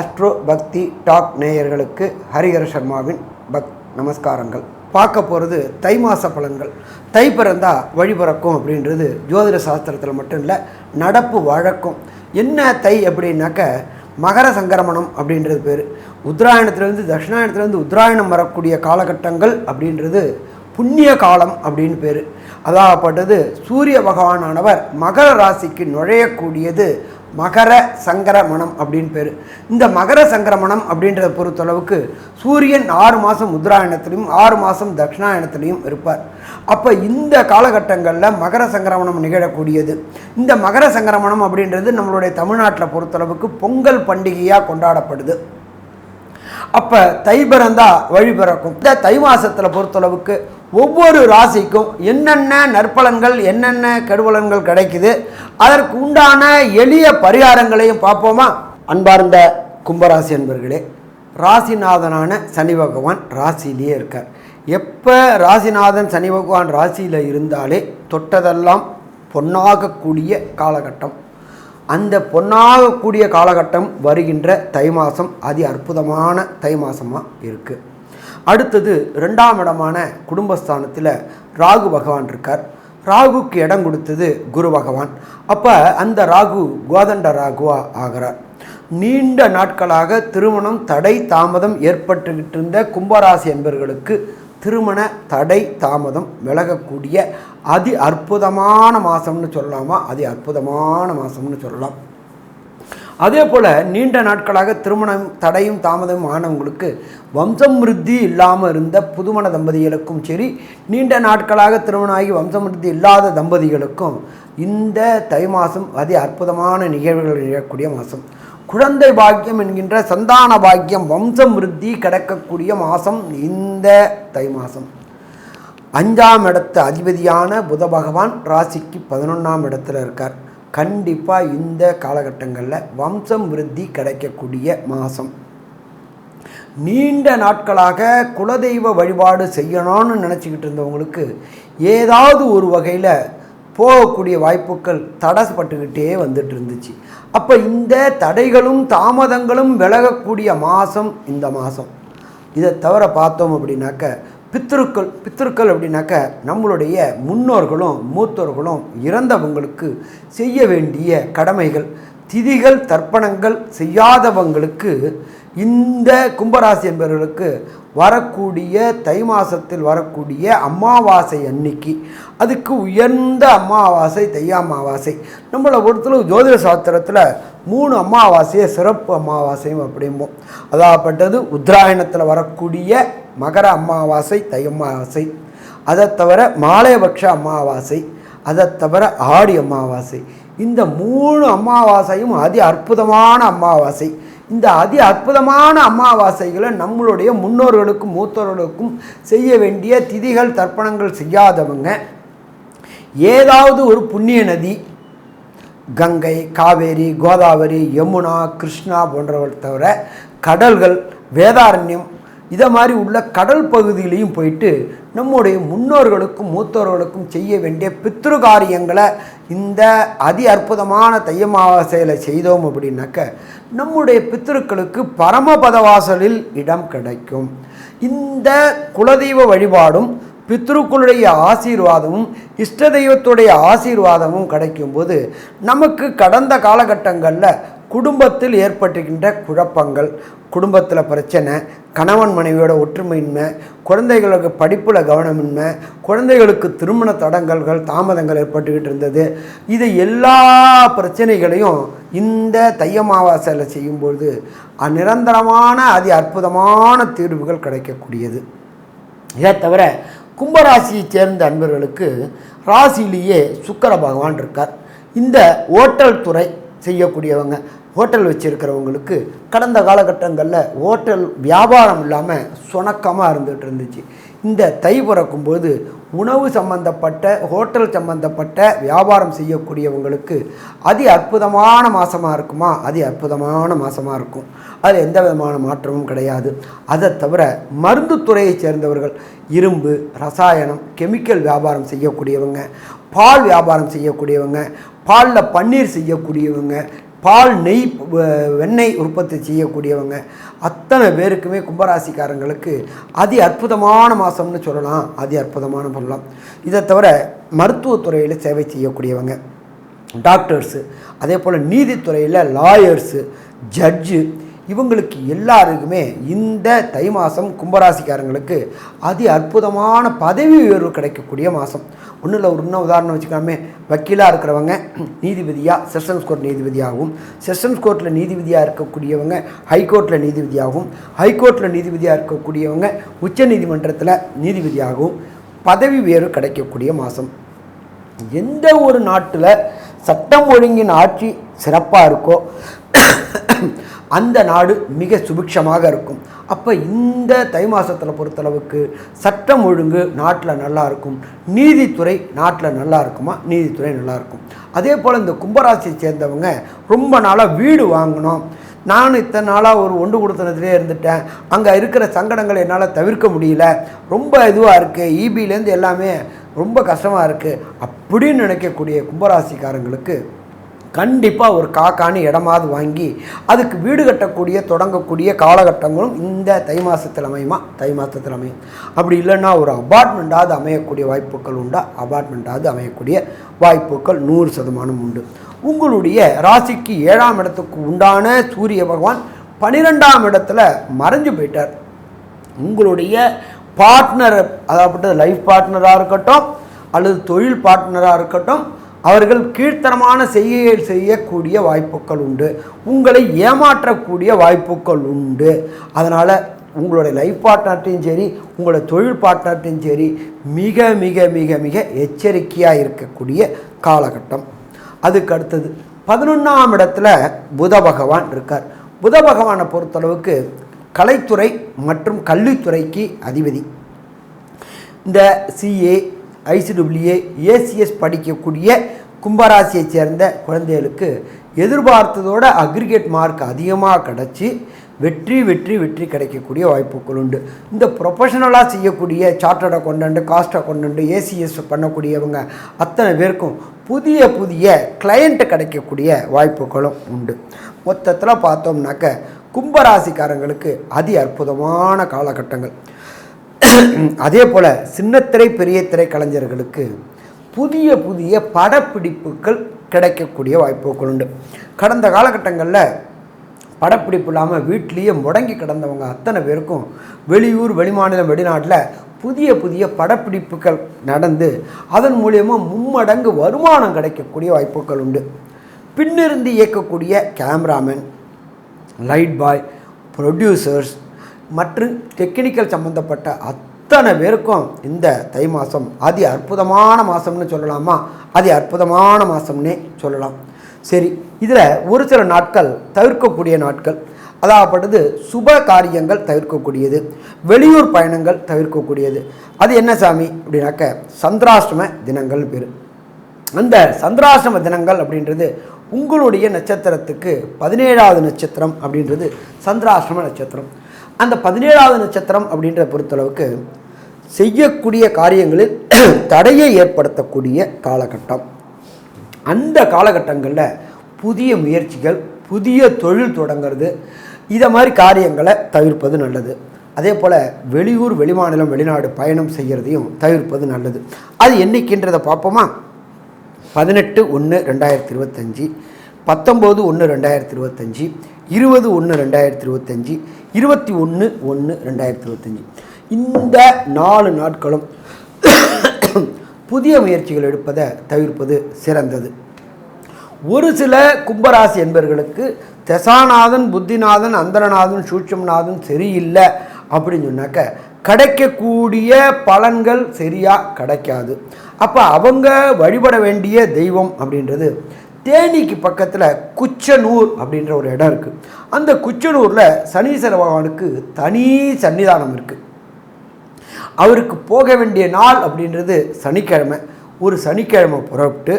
Astro பக்தி talk நேயர்களுக்கு Harihara சர்மாவின் buck நமஸ்காரங்கள். பார்க்க போகிறது தை மாத பலன்கள். தை பிறந்தா வழி பிறக்கும் அப்படின்றது ஜோதிட சாஸ்திரத்தில் மட்டும் இல்லை நடப்பு வழக்கம். என்ன தை அப்படின்னாக்க மகர சங்கரமணம் அப்படின்றது பேர். உத்தராயணத்துலேருந்து தட்சிணாயணத்துலேருந்து உத்தராயணம் வரக்கூடிய காலகட்டங்கள் அப்படின்றது புண்ணிய காலம் அப்படின்னு பேர். அதாகப்பட்டது சூரிய பகவானானவர் மகர ராசிக்கு நுழையக்கூடியது மகர சங்கரமணம் அப்படின்னு பேர். இந்த மகர சங்கரமணம் அப்படின்றத பொறுத்தளவுக்கு சூரியன் ஆறு மாதம் உத்தராயணத்திலையும் ஆறு மாதம் தட்சிணாயணத்திலையும் இருப்பார். அப்போ இந்த காலகட்டங்களில் மகர சங்கரமணம் நிகழக்கூடியது. இந்த மகர சங்கரமணம் அப்படின்றது நம்மளுடைய தமிழ்நாட்டில் பொறுத்தளவுக்கு பொங்கல் பண்டிகையாக கொண்டாடப்படுது. அப்போ தை பிறந்தா வழி பிறக்கும். இந்த தை மாசத்தில் பொறுத்தளவுக்கு ஒவ்வொரு ராசிக்கும் என்னென்ன நற்பலன்கள் என்னென்ன கெடுபலன்கள் கிடைக்குது அதற்கு உண்டான எளிய பரிகாரங்களையும் பார்ப்போமா? அன்பார்ந்த கும்பராசி அன்பர்களே ராசிநாதனான சனி பகவான் ராசியிலேயே இருக்கார். எப்போ ராசிநாதன் சனி பகவான் ராசியில் இருந்தாலே தொட்டதெல்லாம் பொன்னாகக்கூடிய காலகட்டம். அந்த பொன்னாகக்கூடிய காலகட்டம் வருகின்ற தை மாதம் அதி அற்புதமான தை மாதமாக இருக்குது அடுத்தது ரெண்டாம் இடமான குடும்பஸ்தானத்தில் ராகு பகவான் இருக்கார். ராகுக்கு இடம் கொடுத்தது குரு பகவான். அப்போ அந்த ராகு கோதண்ட ராகுவா ஆகிறார். நீண்ட நாட்களாக திருமணம் தடை தாமதம் ஏற்பட்டுக்கிட்டு இருந்த கும்பராசி என்பர்களுக்கு திருமண தடை தாமதம் விலகக்கூடிய அதி அற்புதமான மாதம்னு சொல்லலாமா? அதி அற்புதமான மாதம்னு சொல்லலாம். அதே போல் நீண்ட நாட்களாக திருமணம் தடையும் தாமதம் ஆனவங்களுக்கு வம்சமிருத்தி இல்லாமல் இருந்த புதுமண தம்பதிகளுக்கும் சரி நீண்ட நாட்களாக திருமணம் ஆகி வம்சமிருத்தி இல்லாத தம்பதிகளுக்கும் இந்த தை மாதம் அதி அற்புதமான நிகழ்வுகள் நிகழக்கூடிய மாதம் குழந்தை பாக்கியம் என்கின்ற சந்தான பாக்கியம் வம்சம் விருத்தி கிடைக்கக்கூடிய மாதம் இந்த தை மாதம். அஞ்சாம் இடத்து அதிபதியான புத பகவான் ராசிக்கு பதினொன்றாம் இடத்துல இருக்கார். கண்டிப்பாக இந்த காலகட்டங்களில் வம்சம் விருத்தி கிடைக்கக்கூடிய மாதம். நீண்ட நாட்களாக குலதெய்வ வழிபாடு செய்யணும்னு நினச்சிக்கிட்டு இருந்தவங்களுக்கு ஏதாவது ஒரு வகையில் போகக்கூடிய வாய்ப்புகள் தடைப்பட்டுக்கிட்டே வந்துட்டு இருந்துச்சு அப்போ இந்த தடைகளும் தாமதங்களும் விலகக்கூடிய மாதம் இந்த மாதம் இதை தவிர பார்த்தோம் அப்படின்னாக்க பித்திருக்கள் பித்திருக்கள் அப்படின்னாக்க நம்மளுடைய முன்னோர்களும் மூத்தோர்களும் இறந்தவங்களுக்கு செய்ய வேண்டிய கடமைகள் திதிகள் தர்ப்பணங்கள் செய்யாதவங்களுக்கு இந்த கும்பராசி என்பவர்களுக்கு வரக்கூடிய தை மாதத்தில் வரக்கூடிய அமாவாசை அன்னைக்கு அதுக்கு உயர்ந்த அமாவாசை தை அமாவாசை. நம்மளை பொறுத்தளவு ஜோதிட சாஸ்திரத்தில் மூணு அமாவாசையை சிறப்பு அமாவாசையும் அப்படிம்போம். அதாகப்பட்டது உத்தராயணத்தில் வரக்கூடிய மகர அமாவாசை தை அமாவாசை. அதை தவிர மாலையபக்ஷ அமாவாசை அதை தவிர ஆடி அமாவாசை. இந்த மூணு அமாவாசையும் அதி அற்புதமான அமாவாசை. இந்த அதி அற்புதமான அமாவாசைகளை நம்மளுடைய முன்னோர்களுக்கும் மூத்தோர்களுக்கும் செய்ய வேண்டிய திதிகள் தர்ப்பணங்கள் செய்யாதவங்க ஏதாவது ஒரு புண்ணிய நதி கங்கை காவேரி கோதாவரி யமுனா கிருஷ்ணா போன்றவற்றை தவிர கடல்கள் வேதாரண்யம் இதை மாதிரி உள்ள கடல் பகுதியிலையும் போயிட்டு நம்முடைய முன்னோர்களுக்கும் மூத்தோர்களுக்கும் செய்ய வேண்டிய பித்ரு காரியங்களை இந்த அதி அற்புதமான தையமாவாசையில் செய்தோம் அப்படின்னாக்க நம்முடைய பித்திருக்களுக்கு பரமபதவாசலில் இடம் கிடைக்கும். இந்த குலதெய்வ வழிபாடும் பித்ருக்களுடைய ஆசீர்வாதமும் இஷ்ட தெய்வத்துடைய ஆசீர்வாதமும் கிடைக்கும்போது நமக்கு கடந்த காலகட்டங்களில் குடும்பத்தில் ஏற்பட்டுகின்ற குழப்பங்கள் குடும்பத்தில் பிரச்சனை கணவன் மனைவியோட ஒற்றுமையின்மை குழந்தைகளுக்கு படிப்பில் கவனமின்மை குழந்தைகளுக்கு திருமண தடங்கல்கள் தாமதங்கள் ஏற்பட்டுக்கிட்டு இருந்தது. இது எல்லா பிரச்சனைகளையும் இந்த தையமாவாசையில் செய்யும்பொழுது நிரந்தரமான அதி அற்புதமான தீர்வுகள் கிடைக்கக்கூடியது. இதை தவிர கும்பராசியைச் சேர்ந்த அன்பர்களுக்கு ராசியிலேயே சுக்கர பகவான் இருக்கார். இந்த ஓட்டல் துறை செய்யக்கூடியவங்க ஹோட்டல் வச்சுருக்கிறவங்களுக்கு கடந்த காலகட்டங்களில் ஹோட்டல் வியாபாரம் இல்லாமல் சுணக்கமாக இருந்துகிட்டு இருந்துச்சு. இந்த தை பிறக்கும்போது உணவு சம்பந்தப்பட்ட ஹோட்டல் சம்பந்தப்பட்ட வியாபாரம் செய்யக்கூடியவங்களுக்கு அதி அற்புதமான மாதமாக இருக்குமா? அதி அற்புதமான மாதமாக இருக்கும். அதில் எந்த விதமான மாற்றமும் கிடையாது. அதை தவிர மருந்து துறையைச் சேர்ந்தவர்கள் இரும்பு ரசாயனம் கெமிக்கல் வியாபாரம் செய்யக்கூடியவங்க பால் வியாபாரம் செய்யக்கூடியவங்க பாலில் பன்னீர் செய்யக்கூடியவங்க பால் நெய் வ- வெண்ணெய் உற்பத்தி செய்யக்கூடியவங்க அத்தனை பேருக்குமே கும்பராசிக்காரங்களுக்கு அதி அற்புதமான மாதம்னு சொல்லலாம். அதி அற்புதமான சொல்லலாம் இதை தவிர மருத்துவத்துறையில் சேவை செய்யக்கூடியவங்க டாக்டர்ஸு அதே போல் நீதித்துறையில் லாயர்ஸு ஜட்ஜு இவங்களுக்கு எல்லாருக்குமே இந்த தை மாதம் கும்பராசிக்காரங்களுக்கு அதி அற்புதமான பதவி உயர்வு கிடைக்கக்கூடிய மாதம் ஒன்றும் இல்லை ஒரு இன்னும் உதாரணம் வச்சுக்காமே வக்கீலாக இருக்கிறவங்க நீதிபதியாக செஷன்ஸ் கோர்ட் நீதிபதியாகவும் செஷன்ஸ் கோர்ட்டில் நீதிபதியாக இருக்கக்கூடியவங்க ஹைகோர்ட்டில் நீதிபதியாகவும் ஹைகோர்ட்டில் நீதிபதியாக இருக்கக்கூடியவங்க உச்ச நீதிமன்றத்தில் நீதிபதியாகவும் பதவி உயர்வு கிடைக்கக்கூடிய மாதம் எந்த ஒரு நாட்டில் சட்டம் ஒழுங்கின் ஆட்சி சிறப்பாக இருக்கோ அந்த நாடு மிக சுபிக்ஷமாக இருக்கும். அப்போ இந்த தை மாதத்தில் பொறுத்தளவுக்கு சட்டம் ஒழுங்கு நாட்டில் நல்லா இருக்கும். நீதித்துறை நாட்டில் நல்லா இருக்குமா? நீதித்துறை நல்லா இருக்கும். அதே போல் இந்த கும்பராசியை சேர்ந்தவங்க ரொம்ப நாளாக வீடு வாங்கணும். நான் இத்தனை நாளாக ஒரு ஒன்று கொடுத்தனத்திலே இருந்துட்டேன். அங்கே இருக்கிற சங்கடங்களை என்னால் தவிர்க்க முடியல. ரொம்ப இதுவாக இருக்குது ஈபிலேருந்து எல்லாமே ரொம்ப கஷ்டமாக இருக்குது அப்படின்னு நினைக்கக்கூடிய கும்பராசிக்காரங்களுக்கு கண்டிப்பாக ஒரு காக்கானி இடமாவது வாங்கி அதுக்கு வீடு கட்டக்கூடிய தொடங்கக்கூடிய காலகட்டங்களும் இந்த தை மாதத்தில் அமையுமா? தை மாதத்தில் அமையும். அப்படி இல்லைன்னா ஒரு அபார்ட்மெண்ட்டாவது அமையக்கூடிய வாய்ப்புகள் உண்டா? அபார்ட்மெண்ட்டாவது அமையக்கூடிய வாய்ப்புகள் நூறு சதமானம் உண்டு. உங்களுடைய ராசிக்கு ஏழாம் இடத்துக்கு உண்டான சூரிய பகவான் பன்னிரெண்டாம் இடத்துல மறைஞ்சு போயிட்டார். உங்களுடைய பார்ட்னர் அதாவது லைஃப் பார்ட்னராக இருக்கட்டும் அல்லது தொழில் பார்ட்னராக இருக்கட்டும் அவர்கள் கீழ்த்தரமான செய்கையை செய்யக்கூடிய வாய்ப்புகள் உண்டு. உங்களை ஏமாற்றக்கூடிய வாய்ப்புகள் உண்டு. அதனால் உங்களுடைய லைஃப் பார்ட்னர்ட்டையும் சரி உங்களுடைய தொழில் பார்ட்னர்ட்டையும் சரி மிக மிக மிக மிக எச்சரிக்கையாக இருக்கக்கூடிய காலகட்டம். அதுக்கு அடுத்தது பதினொன்றாம் இடத்துல புத பகவான் இருக்கார். புத பகவானை பொறுத்தளவுக்கு கலைத்துறை மற்றும் கல்வித்துறைக்கு அதிபதி. இந்த சிஏ ஐசிடபிள்யூஏ ஏசிஎஸ் படிக்கக்கூடிய கும்பராசியைச் சேர்ந்த குழந்தைகளுக்கு எதிர்பார்த்ததோட அக்ரிகேட் மார்க் அதிகமாக கிடச்சி வெற்றி வெற்றி வெற்றி கிடைக்கக்கூடிய வாய்ப்புகள் உண்டு. இந்த ப்ரொஃபஷனலாக செய்யக்கூடிய chartered accountant cost accountant ACS பண்ணக்கூடியவங்க அத்தனை பேருக்கும் புதிய புதிய கிளையண்ட்டு கிடைக்கக்கூடிய வாய்ப்புகளும் உண்டு. மொத்தத்தில் பார்த்தோம்னாக்க கும்பராசிக்காரங்களுக்கு அதி அற்புதமான காலகட்டங்கள். அதே போல் சின்னத்திரை பெரிய திரை கலைஞர்களுக்கு புதிய புதிய படப்பிடிப்புகள் கிடைக்கக்கூடிய வாய்ப்புகள் உண்டு. கடந்த காலகட்டங்களில் படப்பிடிப்பு இல்லாமல் வீட்லேயே முடங்கி கிடந்தவங்க அத்தனை பேருக்கும் வெளியூர் வெளிமாநிலம் வெளிநாட்டில் புதிய புதிய படப்பிடிப்புகள் நடந்து அதன் மூலயமா மும்மடங்கு வருமானம் கிடைக்கக்கூடிய வாய்ப்புகள் உண்டு. பின்னிருந்து இயக்கக்கூடிய கேமராமேன் லைட் பாய் ப்ரொடியூசர்ஸ் மற்றும் டெக்னிக்கல் சம்மந்தப்பட்ட அத்தனை பேருக்கும் இந்த தை மாதம் அதி அற்புதமான மாதம்னு சொல்லலாமா? அதி அற்புதமான மாதம்னே சொல்லலாம். சரி இதில் ஒரு சில நாட்கள் தவிர்க்கக்கூடிய நாட்கள். அதாகப்பட்டது சுப காரியங்கள் தவிர்க்கக்கூடியது. வெளியூர் பயணங்கள் தவிர்க்கக்கூடியது. அது என்ன சாமி? அப்படின்னாக்க சந்திராஷ்டம தினங்கள் பேர். அந்த சந்திராசிரம தினங்கள் அப்படின்றது உங்களுடைய நட்சத்திரத்துக்கு பதினேழாவது நட்சத்திரம் அப்படின்றது சந்திராசிரம நட்சத்திரம். அந்த பதினேழாவது நட்சத்திரம் அப்படின்ற பொறுத்தளவுக்கு செய்யக்கூடிய காரியங்களில் தடையை ஏற்படுத்தக்கூடிய காலகட்டம். அந்த காலகட்டங்களில் புதிய முயற்சிகள் புதிய தொழில் தொடங்கிறது இதை மாதிரி காரியங்களை தவிர்ப்பது நல்லது. அதே போல் வெளியூர் வெளிமாநிலம் வெளிநாடு பயணம் செய்கிறதையும் தவிர்ப்பது நல்லது. அது என்னைக்குன்றதை பார்ப்போமா? பதினெட்டு ஒன்று ரெண்டாயிரத்தி இருபத்தஞ்சி. பத்தொம்போது ஒன்று ரெண்டாயிரத்தி இருபத்தஞ்சி இருபது ஒன்று ரெண்டாயிரத்தி இருபத்தஞ்சி இருபத்தி ஒன்று ஒன்று ரெண்டாயிரத்தி இருபத்தஞ்சி. இந்த நாலு நாட்களும் புதிய முயற்சிகள் எடுப்பதை தவிர்ப்பது சிறந்தது. ஒரு சில கும்பராசி என்பர்களுக்கு தசாநாதன் புத்திநாதன் அந்தரநாதன் சூட்சம்நாதன் சரியில்லை அப்படின்னு சொன்னாக்க கிடைக்கக்கூடிய பலன்கள் சரியாக கிடைக்காது. அப்போ அவங்க வழிபட வேண்டிய தெய்வம் அப்படின்றது தேனிக்கு பக்கத்தில் குச்சனூர் அப்படின்ற ஒரு இடம் இருக்குது அந்த குச்சனூரில் சனீஸ்வர பகவானுக்கு தனி சன்னிதானம் இருக்குது அவருக்கு போக வேண்டிய நாள் அப்படின்றது சனிக்கிழமை. ஒரு சனிக்கிழமை புறப்பட்டு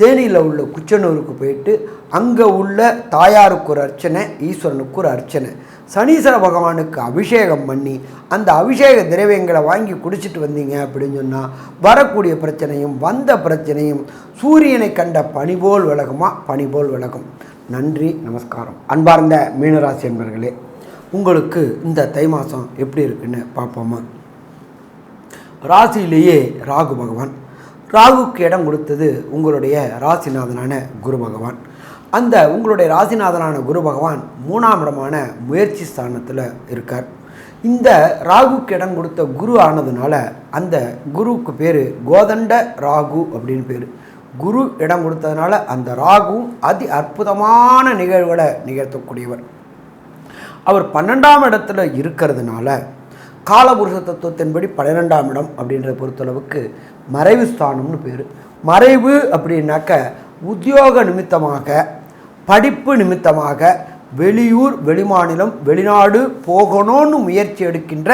தேனியில் உள்ள குச்சனூருக்கு போயிட்டு அங்கே உள்ள தாயாருக்கு ஒரு அர்ச்சனை ஈஸ்வரனுக்கு ஒரு அர்ச்சனை. சனீஸ்வர பகவானுக்கு அபிஷேகம் பண்ணி அந்த அபிஷேக திரவியங்களை வாங்கி குடிச்சிட்டு வந்தீங்க அப்படின்னு சொன்னால் வரக்கூடிய பிரச்சனையும் வந்த பிரச்சனையும் சூரியனை கண்ட பனிபோல் விலகுமா? பனி விலகும். நன்றி நமஸ்காரம். அன்பார்ந்த மீனராசி என்பர்களே உங்களுக்கு இந்த தை மாதம் எப்படி இருக்குன்னு பார்ப்போமா? ராசியிலேயே ராகு பகவான். ராகுக்கு இடம் கொடுத்தது உங்களுடைய ராசிநாதனான குரு பகவான். அந்த உங்களுடைய ராசிநாதனான குரு பகவான் மூணாம் இடமான முயற்சி ஸ்தானத்தில் இருக்கார். இந்த ராகுக்கு இடம் கொடுத்த குரு ஆனதுனால அந்த குருவுக்கு பேர் கோதண்ட ராகு அப்படின்னு பேர். குரு இடம் கொடுத்ததுனால அந்த ராகுவும் அதி அற்புதமான நிகழ்வுகளை நிகழ்த்தக்கூடியவர். அவர் பன்னெண்டாம் இடத்துல இருக்கிறதுனால காலபுருஷ தத்துவத்தின்படி பன்னிரெண்டாம் இடம் அப்படின்றத பொறுத்தளவுக்கு மறைவு ஸ்தானம்னு பேர். மறைவு அப்படின்னாக்க உத்தியோக நிமித்தமாக படிப்பு நிமித்தமாக வெளியூர் வெளிமாநிலம் வெளிநாடு போகணும்னு முயற்சி எடுக்கின்ற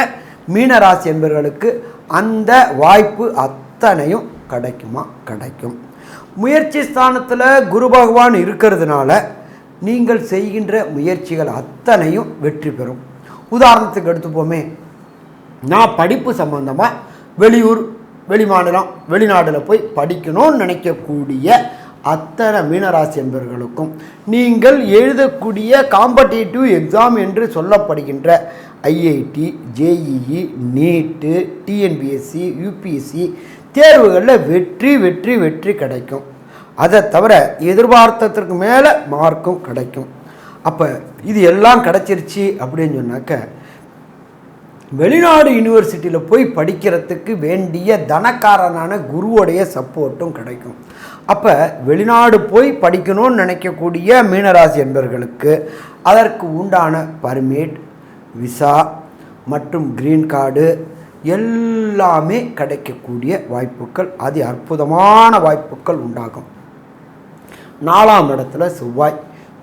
மீனராசி என்பவர்களுக்கு அந்த வாய்ப்பு அத்தனையும் கிடைக்குமா? கிடைக்கும். முயற்சி ஸ்தானத்தில் குரு பகவான் இருக்கிறதுனால நீங்கள் செய்கின்ற முயற்சிகள் அத்தனையும் வெற்றி பெறும். உதாரணத்துக்கு எடுத்துப்போமே. நான் படிப்பு சம்பந்தமாக வெளியூர் வெளிமாநிலம் வெளிநாட்டில் போய் படிக்கணும்னு நினைக்கக்கூடிய அத்தனை மீனராசி என்பவர்களுக்கும் நீங்கள் எழுதக்கூடிய காம்படேட்டிவ் எக்ஸாம் என்று சொல்லப்படுகின்ற IIT JEE NEET TNPSC UPSC தேர்வுகளில் வெற்றி வெற்றி வெற்றி கிடைக்கும். அதை தவிர எதிர்பார்த்ததற்கு மேலே மார்க்கும் கிடைக்கும். அப்போ இது எல்லாம் கிடச்சிருச்சு அப்படின்னு சொன்னாக்க வெளிநாடு யூனிவர்சிட்டியில் போய் படிக்கிறதுக்கு வேண்டிய தனக்காரனான குருவோடைய சப்போர்ட்டும் கிடைக்கும். அப்போ வெளிநாடு போய் படிக்கணும்னு நினைக்கக்கூடிய மீனராசி என்பர்களுக்கு அதற்கு உண்டான பர்மிட் விசா மற்றும் க்ரீன் கார்டு எல்லாமே கிடைக்கக்கூடிய வாய்ப்புகள். அதி அற்புதமான வாய்ப்புகள் உண்டாகும். நாலாம் இடத்துல செவ்வாய்.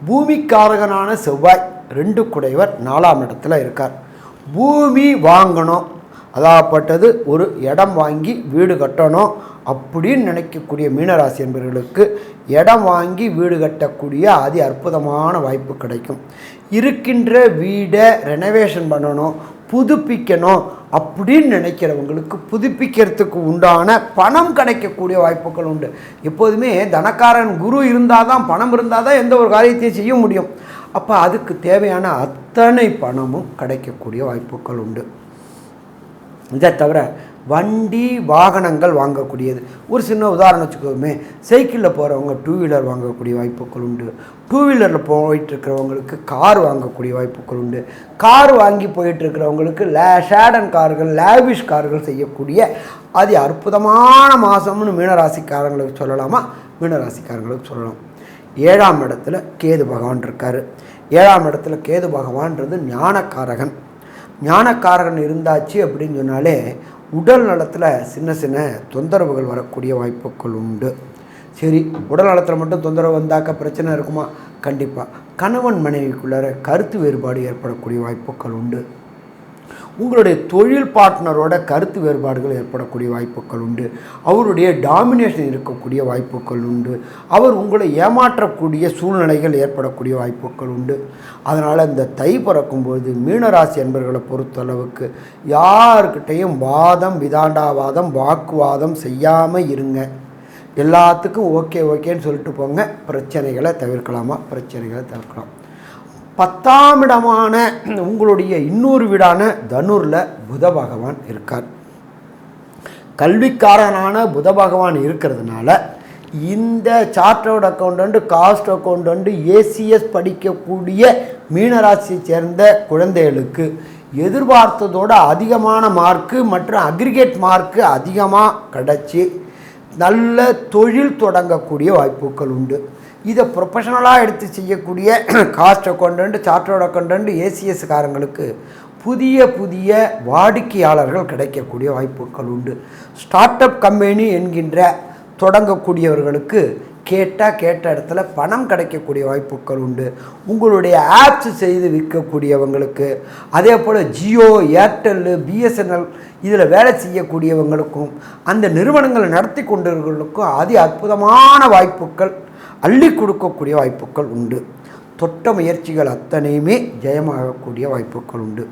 பூமிக்காரகனான செவ்வாய் ரெண்டு குடைவர் நாலாம் இடத்துல இருக்கார். பூமி வாங்கணும். அதாகப்பட்டது ஒரு இடம் வாங்கி வீடு கட்டணும் அப்படின்னு நினைக்கக்கூடிய மீனராசி என்பவர்களுக்கு இடம் வாங்கி வீடு கட்டக்கூடிய அதி அற்புதமான வாய்ப்பு கிடைக்கும். இருக்கின்ற வீடை ரெனோவேஷன் பண்ணணும் புதுப்பிக்கணும் அப்படின்னு நினைக்கிறவங்களுக்கு புதுப்பிக்கிறதுக்கு உண்டான பணம் கிடைக்கக்கூடிய வாய்ப்புகள் உண்டு. எப்போதுமே தனக்காரன் குரு இருந்தால் தான் பணம் இருந்தால் தான் எந்த ஒரு காரியத்தையும் செய்ய முடியும். அப்போ அதுக்கு தேவையான அத்தனை பணமும் கிடைக்கக்கூடிய வாய்ப்புகள் உண்டு. இதை தவிர வண்டி வாகனங்கள் வாங்கக்கூடியது. ஒரு சின்ன உதாரணம் வச்சுக்கோமே. சைக்கிளில் போகிறவங்க டூ வீலர் வாங்கக்கூடிய வாய்ப்புகள் உண்டு. டூ வீலரில் போயிட்டுருக்கிறவங்களுக்கு கார் வாங்கக்கூடிய வாய்ப்புகள் உண்டு. கார் வாங்கி போயிட்டுருக்கிறவங்களுக்கு லே ஷேடன் கார்கள் லேவிஷ் கார்கள் செய்யக்கூடிய அது அற்புதமான மாதம்னு மீனராசிக்காரங்களுக்கு சொல்லலாமா? மீனராசிக்காரங்களுக்கு சொல்லலாம். ஏழாம் இடத்துல கேது பகவான் இருக்கார். ஏழாம் இடத்துல கேது பகவான்றது ஞானக்காரகன். ஞானக்காரகன் இருந்தாச்சு அப்படின்னு சொன்னாலே உடல் நலத்தில் சின்ன சின்ன தொந்தரவுகள் வரக்கூடிய வாய்ப்புகள் உண்டு. சரி உடல் நலத்தில் மட்டும் தொந்தரவு வந்தாக்க பிரச்சனை இருக்குமா? கண்டிப்பாக கணவன் மனைவிக்குள்ளார கருத்து வேறுபாடு ஏற்படக்கூடிய வாய்ப்புகள் உண்டு. உங்களுடைய தொழில் பார்ட்னரோட கருத்து வேறுபாடுகள் ஏற்படக்கூடிய வாய்ப்புகள் உண்டு. அவருடைய டாமினேஷன் இருக்கக்கூடிய வாய்ப்புகள் உண்டு. அவர் உங்களை ஏமாற்றக்கூடிய சூழ்நிலைகள் ஏற்படக்கூடிய வாய்ப்புகள் உண்டு. அதனால் இந்த தை பிறக்கும்பொழுது மீனராசி என்பர்களை பொறுத்தளவுக்கு யாருக்கிட்டையும் வாதம் விதாண்டாவாதம் வாக்குவாதம் செய்யாமல் இருங்க. எல்லாத்துக்கும் ஓகே ஓகேன்னு சொல்லிட்டு போங்க. பிரச்சனைகளை தவிர்க்கலாமா? பிரச்சனைகளை தவிர்க்கலாம். பத்தாம் இடமான உங்களுடைய இன்னொரு வீடான தனுரில் புத பகவான் இருக்கார். கல்விக்காரனான புத பகவான் இருக்கிறதுனால இந்த chartered accountant cost accountant ACS படிக்கக்கூடிய மீனராசியை சேர்ந்த குழந்தைகளுக்கு எதிர்பார்த்ததோட அதிகமான மார்க்கு மற்றும் அக்ரிகேட் மார்க்கு அதிகமாக கிடச்சி நல்ல தொழில் தொடங்கக்கூடிய வாய்ப்புகள் உண்டு. இதை ப்ரொஃபஷனலாக எடுத்து செய்யக்கூடிய cost accountant chartered accountant ACS காரங்களுக்கு புதிய புதிய வாடிக்கையாளர்கள் கிடைக்கக்கூடிய வாய்ப்புகள் உண்டு. ஸ்டார்ட் அப் கம்பெனி என்கின்ற தொடங்கக்கூடியவர்களுக்கு கேட்டால் கேட்ட இடத்துல பணம் கிடைக்கக்கூடிய வாய்ப்புகள் உண்டு. உங்களுடைய ஆப்ஸ் செய்து விற்கக்கூடியவங்களுக்கு அதே போல் ஜியோ ஏர்டெல்லு பிஎஸ்என்எல் இதில் வேலை செய்யக்கூடியவங்களுக்கும் அந்த நிறுவனங்களை நடத்தி கொண்டவர்களுக்கும் அதி அற்புதமான வாய்ப்புகள் அள்ளி கொடுக்கக்கூடிய வாய்ப்புகள் உண்டு. தொட்ட முயற்சிகள் அத்தனையுமே ஜெயமாகக்கூடிய வாய்ப்புகள் உண்டு.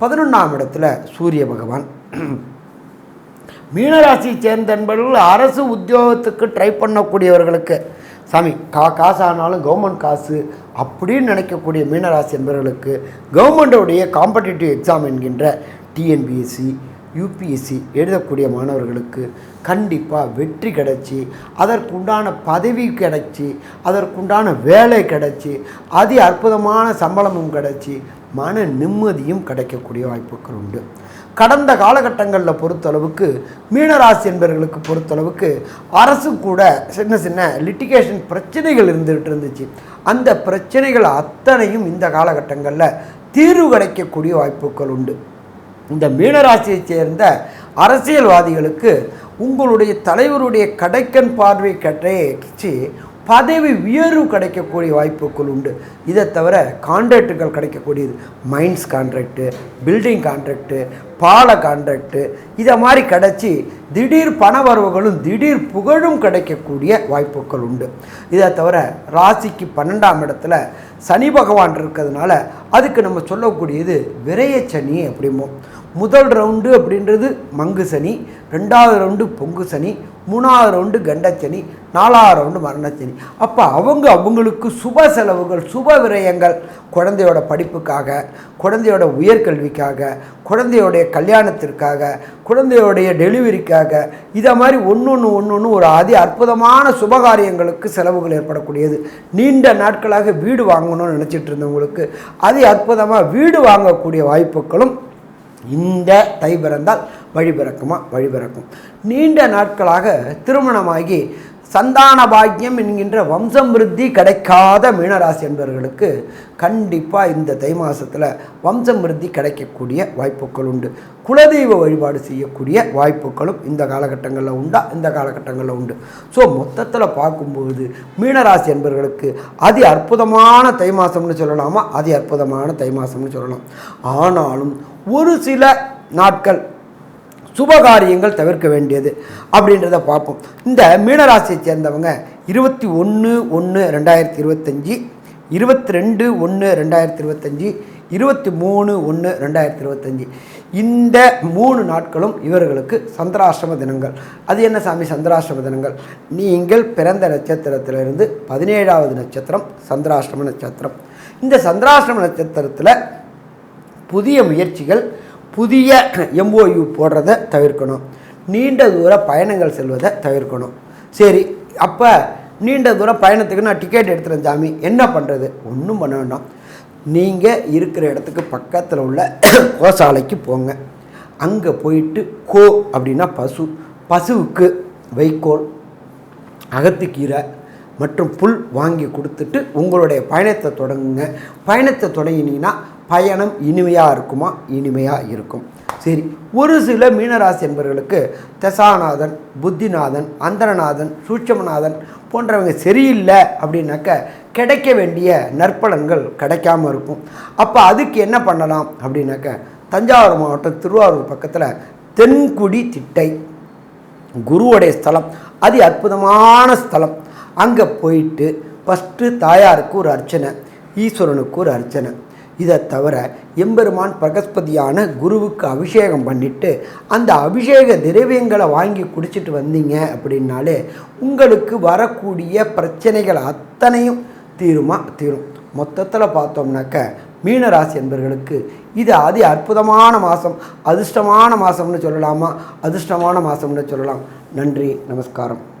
பதினொன்றாம் இடத்துல சூரிய பகவான். மீனராசியை சேர்ந்த என்பவர்கள் அரசு உத்தியோகத்துக்கு ட்ரை பண்ணக்கூடியவர்களுக்கு. சாமி கா காசு ஆனாலும் கவர்மெண்ட் காசு அப்படின்னு நினைக்கக்கூடிய மீனராசி என்பவர்களுக்கு கவர்மெண்டோடைய காம்படிட்டிவ் எக்ஸாம் என்கின்ற டிஎன்பிஎஸ்சி யூபிஎஸ்சி எழுதக்கூடிய மாணவர்களுக்கு கண்டிப்பாக வெற்றி கிடைச்சி அதற்குண்டான பதவி கிடச்சி அதற்குண்டான வேலை கிடச்சி அதி அற்புதமான சம்பளமும் கிடச்சி மன நிம்மதியும் கிடைக்கக்கூடிய வாய்ப்புகள் உண்டு. கடந்த காலகட்டங்களில் பொறுத்தளவுக்கு மீனராசி என்பவர்களுக்கு பொறுத்தளவுக்கு அரசு கூட சின்ன சின்ன லிட்டிகேஷன் பிரச்சனைகள் இருந்துகிட்டு இருந்துச்சு. அந்த பிரச்சனைகள் அத்தனையும் இந்த காலகட்டங்களில் தீர்வு கிடைக்கக்கூடிய வாய்ப்புகள் உண்டு. இந்த மீனராசியைச் சேர்ந்த அரசியல்வாதிகளுக்கு உங்களுடைய தலைவருடைய கடைக்கன் பார்வை கட்டைச்சு பதவி உயர்வு கிடைக்கக்கூடிய வாய்ப்புகள் உண்டு. இதை தவிர கான்ட்ராக்டுகள் கிடைக்கக்கூடியது. மைன்ஸ் கான்ட்ராக்டு பில்டிங் கான்ட்ராக்டு பால கான்ட்ராக்டு இதை மாதிரி கிடச்சி திடீர் பண வரவுகளும் திடீர் புகழும் கிடைக்கக்கூடிய வாய்ப்புகள் உண்டு. இதை தவிர ராசிக்கு பன்னெண்டாம் இடத்துல சனி பகவான் இருக்கிறதுனால அதுக்கு நம்ம சொல்லக்கூடியது விரைய சனி அப்படிமோ முதல் ரவுண்டு அப்படின்றது மங்கு சனி ரெண்டாவது ரவுண்டு பொங்கு சனி மூணாவது ரவுண்டு கண்டச்சனி நாலாவது ரவுண்டு மரணச்சனி. அப்போ அவங்க அவங்களுக்கு சுப செலவுகள் சுப விரயங்கள் குழந்தையோட படிப்புக்காக குழந்தையோட உயர்கல்விக்காக குழந்தையோடைய கல்யாணத்திற்காக குழந்தையோடைய டெலிவரிக்காக இதை மாதிரி ஒன்று ஒன்று ஒன்று ஒன்று ஒரு அதி அற்புதமான சுபகாரியங்களுக்கு செலவுகள் ஏற்படக்கூடியது. நீண்ட நாட்களாக வீடு வாங்கணும்னு நினச்சிட்டு இருந்தவங்களுக்கு அதி அற்புதமாக வீடு வாங்கக்கூடிய வாய்ப்புகளும் இந்த தை பிறந்தால் வழி பிறக்குமா? வழி பிறக்கும். நீண்ட நாட்களாக திருமணமாகி சந்தான பாக்கியம் என்கின்ற வம்சம் விருத்தி கிடைக்காத மீனராசி என்பவர்களுக்கு கண்டிப்பாக இந்த தை மாதத்தில் வம்சம் விருத்தி கிடைக்கக்கூடிய வாய்ப்புகள் உண்டு. குலதெய்வ வழிபாடு செய்யக்கூடிய வாய்ப்புகளும் இந்த காலகட்டங்களில் உண்டா? இந்த காலகட்டங்களில் உண்டு. ஸோ மொத்தத்தில் பார்க்கும்போது மீனராசி என்பவர்களுக்கு அதி அற்புதமான தை மாதம்னு சொல்லலாமா? அதி அற்புதமான தை மாதம்னு சொல்லலாம். ஆனாலும் ஒரு சில நாட்கள் சுபகாரியங்கள் தவிர்க்க வேண்டியது அப்படின்றத பார்ப்போம். இந்த மீனராசியை சேர்ந்தவங்க இருபத்தி ஒன்று ஒன்று ரெண்டாயிரத்தி இருபத்தஞ்சி இருபத்தி ரெண்டு ஒன்று ரெண்டாயிரத்தி இருபத்தஞ்சி இருபத்தி மூணு ஒன்று ரெண்டாயிரத்தி இருபத்தஞ்சி. இந்த மூணு நாட்களும் இவர்களுக்கு சந்திராஷ்டம தினங்கள். அது என்ன சாமி? சந்திராஷ்டம தினங்கள். நீங்கள் பிறந்த நட்சத்திரத்திலிருந்து பதினேழாவது நட்சத்திரம் சந்திராஷ்டம நட்சத்திரம். இந்த சந்திராஷ்டம நட்சத்திரத்தில் புதிய முயற்சிகள் புதிய எம்ஓயு போடுறதை தவிர்க்கணும். நீண்ட தூர பயணங்கள் செல்வதை தவிர்க்கணும். சரி அப்போ நீண்ட தூர பயணத்துக்கு நான் டிக்கெட் எடுத்துகிறேன் சாமி. என்ன பண்ணுறது ஒன்றும் பண்ண வேண்டாம். நீங்கள் இருக்கிற இடத்துக்கு பக்கத்தில் உள்ள கோசாலைக்கு போங்க. அங்கே போயிட்டு கோ அப்படின்னா பசு. பசுவுக்கு வைக்கோல் அகத்துக்கீரை மற்றும் புல் வாங்கி கொடுத்துட்டு உங்களுடைய பயணத்தை தொடங்குங்க. பயணத்தை தொடங்கினீங்கன்னா பயணம் இனிமையாக இருக்குமா? இனிமையாக இருக்கும். சரி ஒரு சில மீனராசி என்பவர்களுக்கு தசாநாதன் புத்திநாதன் அந்தரநாதன் சூட்சமநாதன் போன்றவங்க சரியில்லை அப்படின்னாக்க கிடைக்க வேண்டிய நற்பலன்கள் கிடைக்காம இருக்கும். அப்போ அதுக்கு என்ன பண்ணலாம் அப்படின்னாக்க தஞ்சாவூர் மாவட்டம் திருவாரூர் பக்கத்தில் தென்குடி திட்டை. குருவுடைய ஸ்தலம் அதி அற்புதமான ஸ்தலம். அங்கே போயிட்டு ஃபஸ்ட்டு தாயாருக்கு ஒரு அர்ச்சனை ஈஸ்வரனுக்கு ஒரு அர்ச்சனை. இதை தவிர எம்பெருமான் பிரகஸ்பதியான குருவுக்கு அபிஷேகம் பண்ணிட்டு அந்த அபிஷேக திரவியங்களை வாங்கி குடிச்சிட்டு வந்தீங்க அப்படின்னாலே உங்களுக்கு வரக்கூடிய பிரச்சனைகள் அத்தனையும் தீருமா? தீரும். மொத்தத்தில் பார்த்தோம்னாக்க மீனராசி என்பவர்களுக்கு இது அதி அற்புதமான மாதம் அதிர்ஷ்டமான மாதம்னு சொல்லலாமா? அதிர்ஷ்டமான மாதம்னு சொல்லலாம். நன்றி நமஸ்காரம்.